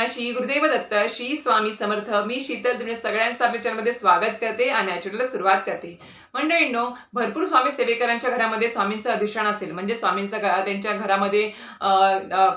नारायण श्री गुरुदेव दत्त श्री स्वामी समर्थ मी शीतल तुमच्या सगळ्यांचं आपल्या चॅनलमध्ये स्वागत करते आणि ॲक्च्युअलीला सुरुवात करते. मंडळींनो भरपूर स्वामी सेवेकरांच्या घरामध्ये स्वामींचं अधिष्ठान असेल म्हणजे स्वामींचं त्यांच्या घरामध्ये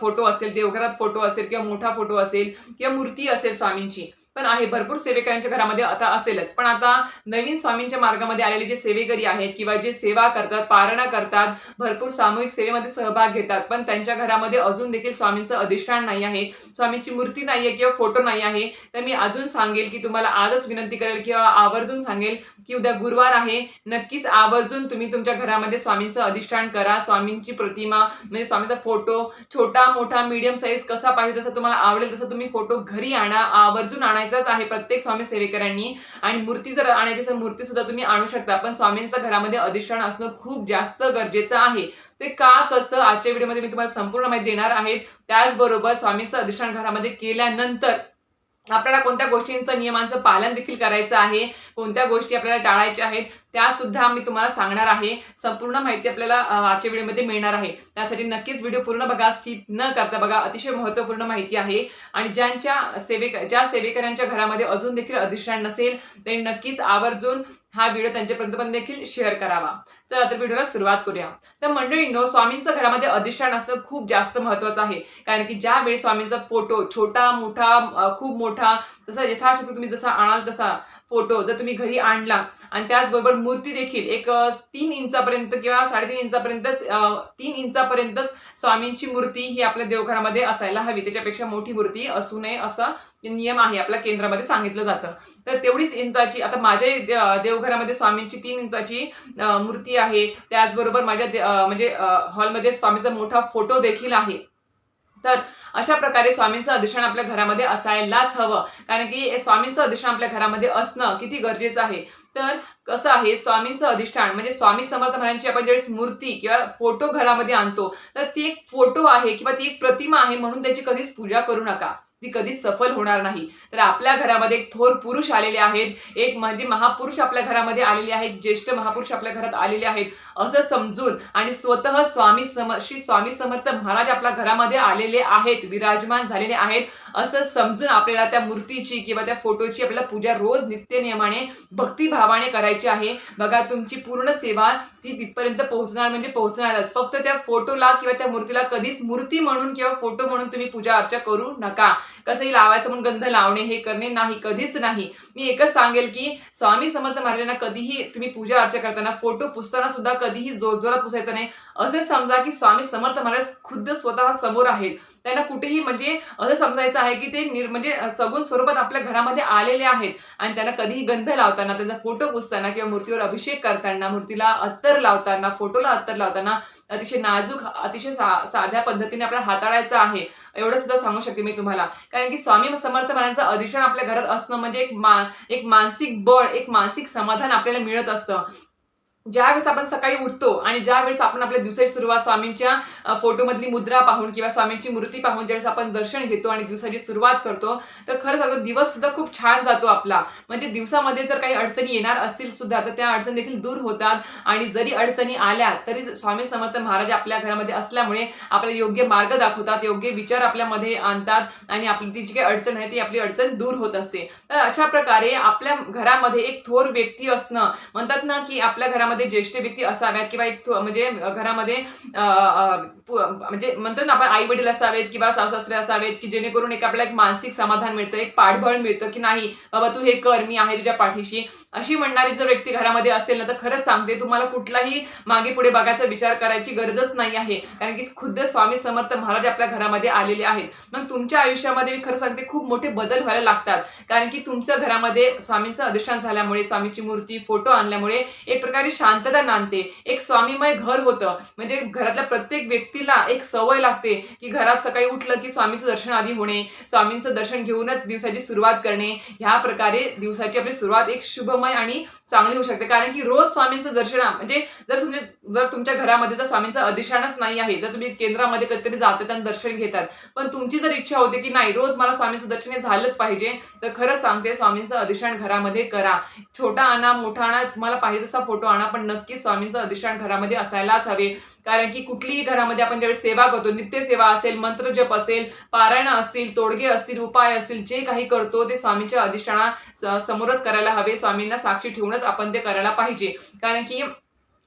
फोटो असेल देवघरात फोटो असेल किंवा मोठा फोटो असेल किंवा मूर्ती असेल स्वामींची पण आहे. भरपूर सेवेकरांच्या घरामध्ये आता असेलच. पण आता नवीन स्वामींच्या मार्गामध्ये आलेले जे सेवेकरी आहेत किंवा जे सेवा करतात पारणा करतात भरपूर सामूहिक सेवेमध्ये सहभाग घेतात. पण त्यांच्या घरामध्ये अजून देखील स्वामींचं अधिष्ठान नाही आहे. स्वामींची मूर्ती नाही आहे किंवा फोटो नाही आहे. तर मी अजून सांगेल की तुम्हाला आजच विनंती करेल किंवा आवर्जून सांगेल की उद्या गुरुवार आहे. नक्कीच आवर्जून तुम्ही तुमच्या घरामध्ये स्वामींचं अधिष्ठान करा. स्वामींची प्रतिमा म्हणजे स्वामींचा फोटो छोटा मोठा मीडियम साईज कसा पाहिजे तसा तुम्हाला आवडेल तसा तुम्ही फोटो घरी आणा. आवर्जून आणायचाच आहे प्रत्येक स्वामी सेवेकरांनी आणि मूर्ती जर आणायची असेल मूर्ती सुद्धा तुम्ही आणू शकता. पण स्वामींचं घरामध्ये अधिष्ठान असणं खूप जास्त गरजेचं आहे. ते का कसं आजच्या व्हिडिओमध्ये मी तुम्हाला संपूर्ण माहिती देणार आहे. त्याचबरोबर स्वामींचं अधिष्ठान घरामध्ये केल्यानंतर आपल्याला कोणत्या गोष्टींचं नियमांचं पालन देखील करायचं आहे कोणत्या गोष्टी आपल्याला टाळायच्या आहेत त्या सुद्धा मी तुम्हाला सांगणार आहे. संपूर्ण माहिती आपल्याला आजच्या व्हिडिओमध्ये मिळणार आहे. त्यासाठी नक्कीच व्हिडिओ पूर्ण बघा स्किप न करता बघा. अतिशय महत्त्वपूर्ण माहिती आहे. आणि ज्यांच्या सेवेक ज्या सेवेकऱ्यांच्या घरामध्ये अजून देखील अधिष्ठान नसेल त्यांनी नक्कीच आवर्जून हा व्हिडिओ त्यांच्यापर्यंत पण देखील शेअर करावा. तर आता व्हिडिओला सुरुवात करूया. तर मंडळींनो स्वामींचं घरामध्ये अधिष्ठान असणं खूप जास्त महत्वाचं आहे. कारण की ज्यावेळी स्वामींचा फोटो छोटा मोठा खूप मोठा तसा यथाशक्ती तुम्ही जसा आणाल तसा फोटो जर तुम्ही घरी आणला आणि त्याचबरोबर मूर्ती देखील एक तीन इंचापर्यंत किंवा साडेतीन इंचापर्यंतच तीन इंचापर्यंतच स्वामींची मूर्ती ही आपल्या देवघरामध्ये असायला हवी. त्याच्यापेक्षा मोठी मूर्ती असू नये असं नियम आहे आपल्या केंद्रामध्ये सांगितलं जातं. तर तेवढीच इंचाची आता माझ्या देवघरामध्ये स्वामींची तीन इंचाची मूर्ती आहे. त्याचबरोबर माझ्या म्हणजे हॉलमध्ये स्वामीचा मोठा फोटो देखील आहे. तर अशा प्रकारे स्वामींचं अधिष्ठान आपल्या घरामध्ये असायलाच हवं. कारण की स्वामींचं अधिष्ठान आपल्या घरामध्ये असणं किती गरजेचं आहे. तर कसं आहे स्वामींचं अधिष्ठान म्हणजे स्वामी समर्थ महाराजांची आपण ज्यावेळेस मूर्ती किंवा फोटो घरामध्ये आणतो तर ती एक फोटो आहे किंवा ती एक प्रतिमा आहे म्हणून त्याची कधीच पूजा करू नका. ती कधीच सफल होणार नाही. तर आपल्या घरामध्ये एक थोर पुरुष आलेले आहेत. एक म्हणजे महापुरुष आपल्या घरामध्ये आलेले आहेत. ज्येष्ठ महापुरुष आपल्या घरात आलेले आहेत. असं समजून आणि स्वतः स्वामी सम श्री स्वामी समर्थ महाराज आपल्या घरामध्ये आलेले आहेत. विराजमान झालेले आहेत. असं समजून आपल्याला त्या मूर्तीची किंवा त्या फोटोची आपल्याला पूजा रोज नित्य नियमाने भक्तिभावाने करायची आहे. बघा तुमची पूर्ण सेवा ती तिथपर्यंत पोहोचणार म्हणजे पोहोचणारच. फक्त त्या फोटोला किंवा त्या मूर्तीला कधीच मूर्ती म्हणून किंवा फोटो म्हणून तुम्ही पूजा अर्चा करू नका. कसंही लावायचं म्हणून गंध लावणे हे करणे नाही कधीच नाही. मी एकच सांगेल की स्वामी समर्थ महाराजांना कधीही तुम्ही पूजा अर्चा करताना फोटो पुसताना सुद्धा कधीही जोरजोरात पुसायचं नाही. असे समजा की स्वामी समर्थ महाराज खुद्द स्वतः समोर आहेत. त्यांना कुठेही म्हणजे असं समजायचं आहे की ते निर म्हणजे सगुण स्वरूपात आपल्या घरामध्ये आलेले आहेत. आणि त्यांना कधीही गंध लावताना त्यांचा फोटो पुसताना किंवा मूर्तीवर अभिषेक करताना मूर्तीला अत्तर लावताना फोटोला अत्तर लावताना अतिशय नाजूक अतिशय सा साध्या पद्धतीने आपल्याला हाताळायचं आहे एवढं सुद्धा सांगू शकते मी तुम्हाला. कारण की स्वामी समर्थ महाराजांचं अधिष्ठान आपल्या घरात असणं म्हणजे एक मा एक मानसिक बळ एक मानसिक समाधान आपल्याला मिळत असतं. ज्यावेळेस आपण सकाळी उठतो आणि ज्यावेळेस आपण आपल्या दिवसाची सुरुवात स्वामींच्या फोटोमधली मुद्रा पाहून किंवा स्वामींची मूर्ती पाहून ज्यावेळेस आपण दर्शन घेतो आणि दिवसाची सुरुवात करतो तर खरं सांगतो दिवस सुद्धा खूप छान जातो आपला. म्हणजे दिवसामध्ये जर काही अडचणी येणार असतील सुद्धा तर त्या अडचणी देखील दूर होतात. आणि जरी अडचणी आल्या तरी स्वामी समर्थ महाराज आपल्या घरामध्ये असल्यामुळे आपल्याला योग्य मार्ग दाखवतात योग्य विचार आपल्यामध्ये आणतात आणि आपली ती जी काही अडचण आहे ती आपली अडचण दूर होत असते. तर अशा प्रकारे आपल्या घरामध्ये एक थोर व्यक्ती असणं म्हणतात ना की आपल्या घरामध्ये ज्येष्ठ व्यक्ती असाव्यात किंवा एक म्हणजे घरामध्ये म्हणजे म्हणतो ना आपण आई वडील असावेत किंवा सासरे असावेत की जेणेकरून एक आपल्याला एक मानसिक समाधान मिळतं एक पाठबळ मिळतं की नाही बाबा तू हे कर मी आहे तुझ्या पाठीशी. अशी म्हणणारी जर व्यक्ती घरामध्ये असेल ना तर खरंच सांगते तुम्हाला कुठलाही मागे पुढे बघायचा विचार करायची गरजच नाही आहे. कारण की खुद्द स्वामी समर्थ महाराज आपल्या घरामध्ये आलेले आहेत. मग तुमच्या आयुष्यामध्ये मी खरं सांगते खूप मोठे बदल व्हायला लागतात. कारण की तुमचं घरामध्ये स्वामींचं अधिष्ठान झाल्यामुळे स्वामीची मूर्ती फोटो आणल्यामुळे एक प्रकारे शांतता नांदते. एक स्वामीमय घर होतं. म्हणजे घरातल्या प्रत्येक व्यक्तीला एक सवय लागते की घरात सकाळी उठलं की स्वामीचं दर्शन आधी होणे स्वामींचं दर्शन घेऊनच दिवसाची सुरुवात करणे. ह्या प्रकारे दिवसाची आपली सुरुवात एक शुभ सुखमय आणि चांगली होऊ शकते. कारण की रोज स्वामींचं दर्शन म्हणजे जर तुमच्या जर तुमच्या घरामध्ये जर स्वामींचं अधिष्ठानच नाही आहे जर तुम्ही केंद्रामध्ये कधीतरी जातात आणि दर्शन घेतात पण तुमची जर इच्छा होते की नाही रोज मला स्वामींचं दर्शन हे झालंच पाहिजे तर खरंच सांगते स्वामींचं अधिष्ठान घरामध्ये करा. छोटा आणा मोठा आणा तुम्हाला पाहिजे तसा फोटो आणा पण नक्कीच स्वामींचं अधिष्ठान घरामध्ये असायलाच हवे. कारण की कुठलीही घरामध्ये आपण ज्यावेळी सेवा करतो नित्यसेवा असेल मंत्रजप असेल पारायण असतील तोडगे असतील उपाय असतील जे काही करतो ते स्वामींच्या अधिष्ठाना समोरच करायला हवे. स्वामींना साक्षी ठेवूनच आपण ते करायला पाहिजे. कारण की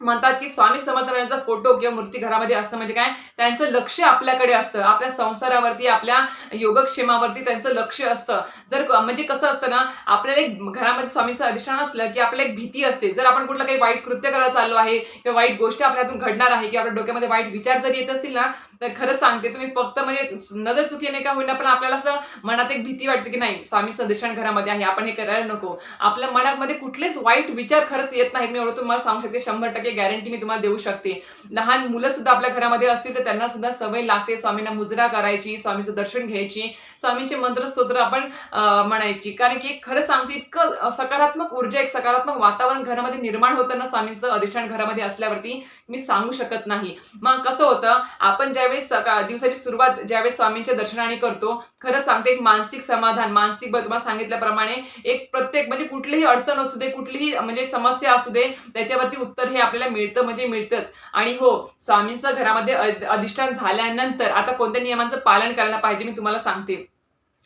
म्हणतात की स्वामी समर्थांचा फोटो किंवा मूर्ती घरामध्ये असतं म्हणजे काय? त्यांचं लक्ष आपल्याकडे असतं. आपल्या संसारावरती आपल्या योगक्षेमावरती त्यांचं लक्ष असतं. जर म्हणजे कसं असतं ना आपल्याला एक घरामध्ये स्वामींचं अधिष्ठान असलं की आपल्याला एक भीती असते. जर आपण कुठलं काही वाईट कृत्य करायला चाललो आहे किंवा वाईट गोष्ट आपल्यातून घडणार आहे किंवा आपल्या डोक्यामध्ये वाईट विचार जरी येत असतील ना तर खरंच सांगते तुम्ही फक्त म्हणजे नजर चुकीने का होईना पण आपल्याला असं मनात एक भीती वाटते की नाही स्वामी अधिष्ठान घरामध्ये आहे आपण हे करायला नको. आपल्या मनामध्ये कुठलेच वाईट विचार खरंच येत नाहीत मी एवढं तुम्हाला सांगू शकते शंभर टक्के गॅरंटी मी तुम्हाला देऊ शकते. लहान मुलं सुद्धा आपल्या घरामध्ये असतील तर त्यांना सुद्धा सवय लागते स्वामींना मुजरा करायची स्वामीचं दर्शन घ्यायची स्वामींचे मंत्रस्तोत्र आपण म्हणायची. कारण की खरं सांगते इतकं सकारात्मक ऊर्जा एक सकारात्मक वातावरण घरामध्ये निर्माण होतं ना स्वामींचं अधिष्ठान घरामध्ये असल्यावरती मी सांगू शकत नाही. मग कसं होतं आपण ज्यावेळेस सका दिवसाची सुरुवात ज्यावेळेस स्वामींच्या दर्शनाने करतो खरं सांगते एक मानसिक समाधान मानसिक बदमा तुम्हाला सांगितल्याप्रमाणे एक प्रत्येक म्हणजे कुठलीही अडचण असू दे कुठलीही म्हणजे समस्या असू दे त्याच्यावरती उत्तर हे आपल्याला मिळतं म्हणजे मिळतंच. आणि हो स्वामींचं घरामध्ये अधिष्ठान झाल्यानंतर आता कोणत्या नियमांचं पालन करायला पाहिजे मी तुम्हाला सांगते.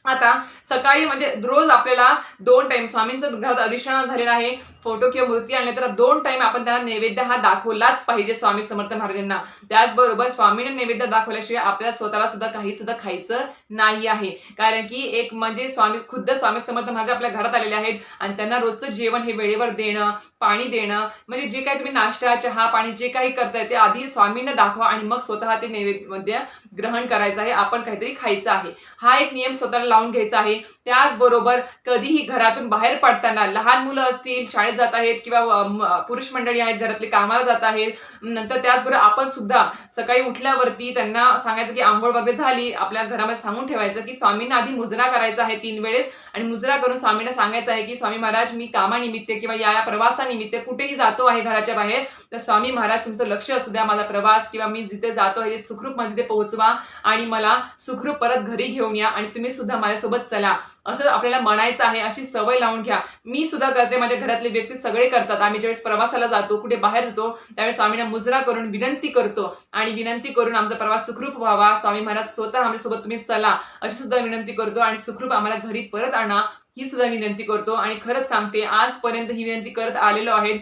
आता सकाळी म्हणजे रोज आपल्याला दोन टाइम स्वामींचं घरात अधिष्ठान झालेलं आहे फोटो किंवा मूर्ती आणले तर दोन टाइम आपण त्यांना नैवेद्य हा दाखवलाच पाहिजे स्वामी समर्थ महाराजांना. त्याचबरोबर स्वामीने नैवेद्य दाखवल्याशिवाय आपल्याला स्वतःला सुद्धा काही सुद्धा खायचं नाही आहे. कारण की एक म्हणजे स्वामी खुद्द स्वामी समर्थ महाराज आपल्या घरात आलेले आहेत आणि त्यांना रोजचं जेवण हे वेळेवर देणं पाणी देणं म्हणजे जे काही तुम्ही नाश्ता चहा पाणी जे काही करताय ते आधी स्वामींना दाखवा आणि मग स्वतः ते नैवेद्य ग्रहण करायचं आहे आपण काहीतरी खायचं आहे. हा एक नियम स्वतःला लावून घ्यायचा आहे. त्याचबरोबर कधीही घरातून बाहेर पडताना लहान मुलं असतील शाळेत जात आहेत किंवा पुरुष मंडळी आहेत घरातले कामाला जात आहेत नंतर त्याचबरोबर आपण सुद्धा सकाळी उठल्यावरती त्यांना सांगायचं की आंघोळ वगैरे झाली आपल्या घरामध्ये सांगून ठेवायचं की स्वामींना आधी मुजरा करायचा आहे तीन वेळेस आणि मुजरा करून स्वामींना सांगायचं आहे की स्वामी महाराज मी कामानिमित्त किंवा या या प्रवासानिमित्त कुठेही जातो आहे घराच्या बाहेर तर स्वामी महाराज तुमचं लक्ष असू द्या माझा प्रवास किंवा मी जिथे जातो आहे सुखरूप मला तिथे पोहोचवा आणि मला सुखरूप परत घरी घेऊन या आणि तुम्ही सुद्धा माझ्यासोबत चला. असं आपल्याला म्हणायचं आहे अशी सवय लावून घ्या. मी सुद्धा करते माझ्या घरातले व्यक्ती सगळे करतात. आम्ही ज्यावेळेस प्रवासाला जातो कुठे बाहेर जातो त्यावेळेस स्वामींना मुजरा करून विनंती करतो आणि विनंती करून आमचा प्रवास सुखरूप व्हावा. स्वामी महाराज स्वतः आमच्यासोबत तुम्ही चला अशी सुद्धा विनंती करतो आणि सुखरूप आम्हाला घरी परत आणा ही सुद्धा विनंती करतो आणि खरंच सांगते आजपर्यंत ही विनंती करत आलेलो आहेत.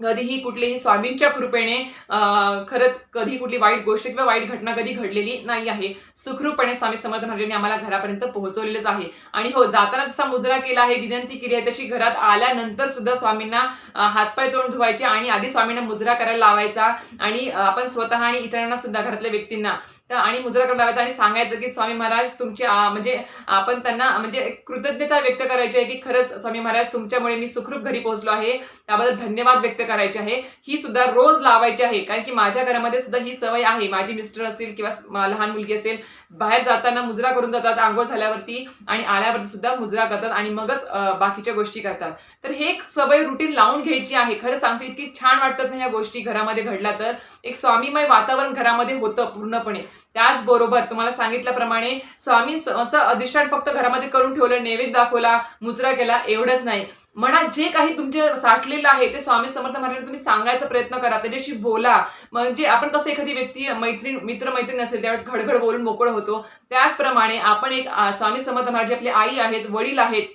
कधीही कुठलीही स्वामींच्या कृपेने खरंच कधी कुठली वाईट गोष्ट किंवा वाईट घटना कधी घडलेली नाही आहे. सुखरूपपणे स्वामी समर्थ महाराजांनी आम्हाला घरापर्यंत पोहोचवलेलंच आहे. आणि हो जाताना जसा मुजरा केला आहे विनंती केली आहे तशी घरात आल्यानंतर सुद्धा स्वामींना हातपाय तोंड धुवायचे आणि आधी स्वामींना मुजरा करायला लावायचा. आणि आपण स्वतः आणि इतरांना सुद्धा घरातल्या व्यक्तींना तर आणि मुजराकडे लावायचं लावायचा आणि सांगायचं की स्वामी महाराज तुमचे म्हणजे आपण त्यांना म्हणजे कृतज्ञता व्यक्त करायची आहे की खरंच स्वामी महाराज तुमच्यामुळे मी सुखरूप घरी पोहोचलो आहे. त्याबद्दल धन्यवाद व्यक्त करायचे आहे. ही सुद्धा रोज लावायची आहे कारण की माझ्या घरामध्ये सुद्धा ही सवय आहे. माझी मिस्टर असतील किंवा लहान मुलगी असेल बाहेर जाताना मुजरा करून जातात आंघोळ झाल्यावरती आणि आल्यावरती सुद्धा मुजरा करतात आणि मगच बाकीच्या गोष्टी करतात. तर हे एक सवय रुटीन लावून घ्यायची आहे. खरं सांगते इतकी छान वाटतात ना ह्या गोष्टी घरामध्ये घडल्या तर. एक स्वामीमय वातावरण घरामध्ये होतं पूर्णपणे. त्याचबरोबर तुम्हाला सांगितल्याप्रमाणे स्वामीचं अधिष्ठान फक्त घरामध्ये करून ठेवलं नैवेद्य दाखवला मुजरा केला एवढंच नाही. मनात जे काही तुमचे साठलेलं आहे ते स्वामी समर्थ महाराजांना तुम्ही सांगायचा प्रयत्न करा त्याच्याशी बोला. म्हणजे आपण कसं एखादी व्यक्ती मैत्रीण मित्र मैत्रीण असेल त्यावेळेस घडघड बोलून मोकळं होतो. त्याचप्रमाणे आपण एक स्वामी समर्थ महाराज आपले आई आहेत वडील आहेत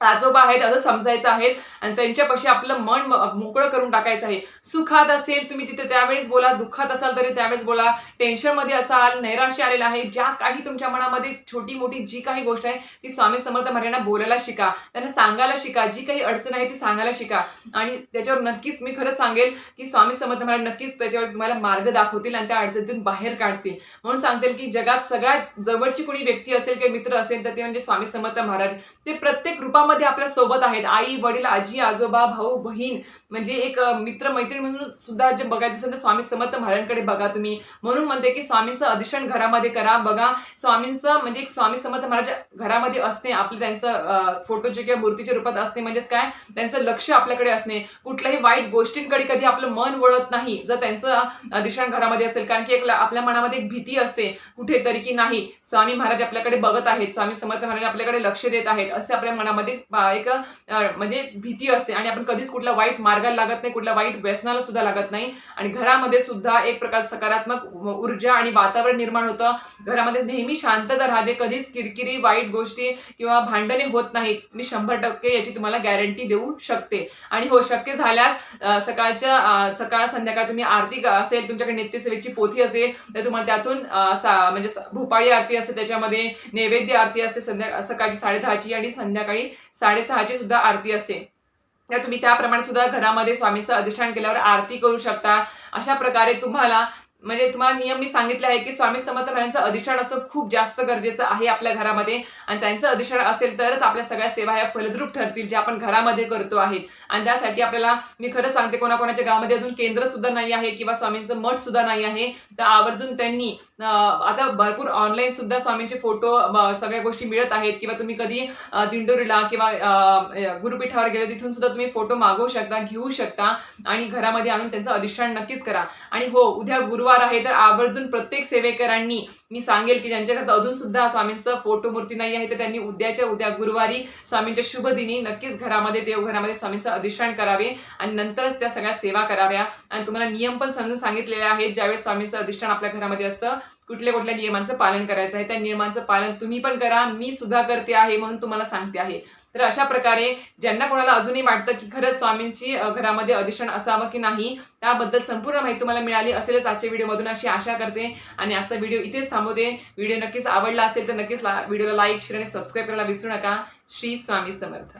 आजोबा आहेत असं समजायचं आहे. आणि त्यांच्यापाशी आपलं मन मोकळं करून टाकायचं आहे. सुखात असेल तुम्ही तिथे त्यावेळेस बोला. दुःखात असाल तरी त्यावेळेस बोला. टेन्शनमध्ये असाल नैराश्य आलेलं आहे. ज्या काही तुमच्या मनामध्ये छोटी मोठी जी काही गोष्ट आहे ती स्वामी समर्थ महाराजांना बोलायला शिका. त्यांना सांगायला शिका. जी काही अडचण आहे ती सांगायला शिका. आणि त्याच्यावर नक्कीच मी खरंच सांगेल की स्वामी समर्थ महाराज नक्कीच त्याच्यावर तुम्हाला मार्ग दाखवतील आणि त्या अडचणीतून बाहेर काढतील. म्हणून सांगतील की जगात सगळ्यात जवळची कोणी व्यक्ती असेल किंवा मित्र असेल तर ते म्हणजे स्वामी समर्थ महाराज. ते प्रत्येक रूपा कुटुंबामध्ये आपल्यासोबत आहेत. आई वडील आजी आजोबा भाऊ बहीण म्हणजे एक मित्र मैत्रीण म्हणून सुद्धा जे बघायचं असेल तर स्वामी समर्थ महाराजांकडे बघा तुम्ही. म्हणून म्हणते की स्वामींचं अधिष्ठान घरामध्ये करा बघा. स्वामींचं म्हणजे एक स्वामी समर्थ महाराज घरामध्ये असणे आपलं त्यांचं फोटोचे किंवा मूर्तीच्या रूपात असणे म्हणजेच काय? त्यांचं लक्ष आपल्याकडे असणे. कुठल्याही वाईट गोष्टींकडे कधी आपलं मन वळत नाही जर त्यांचं अधिष्ठान घरामध्ये असेल. कारण की एक आपल्या मनामध्ये एक भीती असते कुठेतरी की नाही स्वामी महाराज आपल्याकडे बघत आहेत स्वामी समर्थ महाराज आपल्याकडे लक्ष देत आहेत असे आपल्या मनामध्ये एक म्हणजे भीती असते आणि आपण कधीच कुठल्या वाईट मार्गाला लागत नाही कुठल्या वाईट व्यसनाला सुद्धा लागत नाही. आणि घरामध्ये सुद्धा एक प्रकार सकारात्मक ऊर्जा आणि वातावरण निर्माण होतं. घरामध्ये नेहमी शांतता राहते कधीच किरकिरी वाईट गोष्टी किंवा भांडणे होत नाहीत. मी शंभर टक्के याची तुम्हाला गॅरंटी देऊ शकते. आणि हो शक्य झाल्यास सकाळच्या सकाळ संध्याकाळ तुम्ही आरती असेल तुमच्याकडे नित्यसेवेची पोथी असेल तर तुम्हाला त्यातून म्हणजे भोपाळी आरती असते त्याच्यामध्ये नैवेद्य आरती असते संध्या सकाळची साडेदहाची आणि संध्याकाळी साडेसहाची सुद्धा आरती असते. तर तुम्ही त्याप्रमाणे सुद्धा घरामध्ये स्वामीचं अधिष्ठान केल्यावर आरती करू शकता. अशा प्रकारे तुम्हाला म्हणजे तुम्हाला नियम मी सांगितले आहे की स्वामी समर्थ महाराजांचं अधिष्ठान असं खूप जास्त गरजेचं आहे आपल्या घरामध्ये. आणि त्यांचं अधिष्ठान असेल तरच आपल्या सगळ्या सेवा ह्या फलद्रूप ठरतील ज्या आपण घरामध्ये करतो आहेत आणि त्यासाठी आपल्याला मी खरं सांगते कोणाकोणाच्या गावामध्ये अजून केंद्र सुद्धा नाही आहे किंवा स्वामींचं मठ सुद्धा नाही आहे. तर आवर्जून त्यांनी आता भरपूर ऑनलाईन सुद्धा स्वामींचे फोटो सगळ्या गोष्टी मिळत आहेत. किंवा तुम्ही कधी दिंडोरीला किंवा गुरुपीठावर गेले तिथून सुद्धा तुम्ही फोटो मागवू शकता घेऊ शकता. आणि घरामध्ये आणून त्यांचं अधिष्ठान नक्कीच करा. आणि हो उद्या गुरुवार आहे तर आवर्जून प्रत्येक सेवेकरांनी मी सांगेल की ज्यांच्या अजून सुद्धा स्वामींचं फोटो मूर्ती नाही आहे तर त्यांनी उद्याच्या उद्या गुरुवारी स्वामींच्या शुभ दिनी नक्कीच घरामध्ये देवघरामध्ये स्वामींचं अधिष्ठान करावे आणि नंतरच त्या सगळ्या सेवा कराव्या. आणि तुम्हाला नियम पण समजून सांगितलेले आहेत ज्यावेळेस स्वामींचं अधिष्ठान आपल्या घरामध्ये असतं कुठल्या कुठल्या नियमांचं पालन करायचं आहे त्या नियमांचं पालन तुम्ही पण करा मी सुद्धा करते आहे म्हणून तुम्हाला सांगते आहे. तर अशा प्रकारे ज्यांना कोणाला अजूनही वाटतं की खरंच स्वामींची घरामध्ये अधिष्ठान असावं की नाही त्याबद्दल संपूर्ण माहिती तुम्हाला मिळाली असेलच आजच्या व्हिडिओमधून अशी आशा करते. आणि आजचा व्हिडिओ इथेच थांबवते व्हिडिओ नक्कीच आवडला असेल तर नक्कीच ला व्हिडिओला लाईक शेअर आणि सबस्क्राईब करायला विसरू नका. श्री स्वामी समर्थ.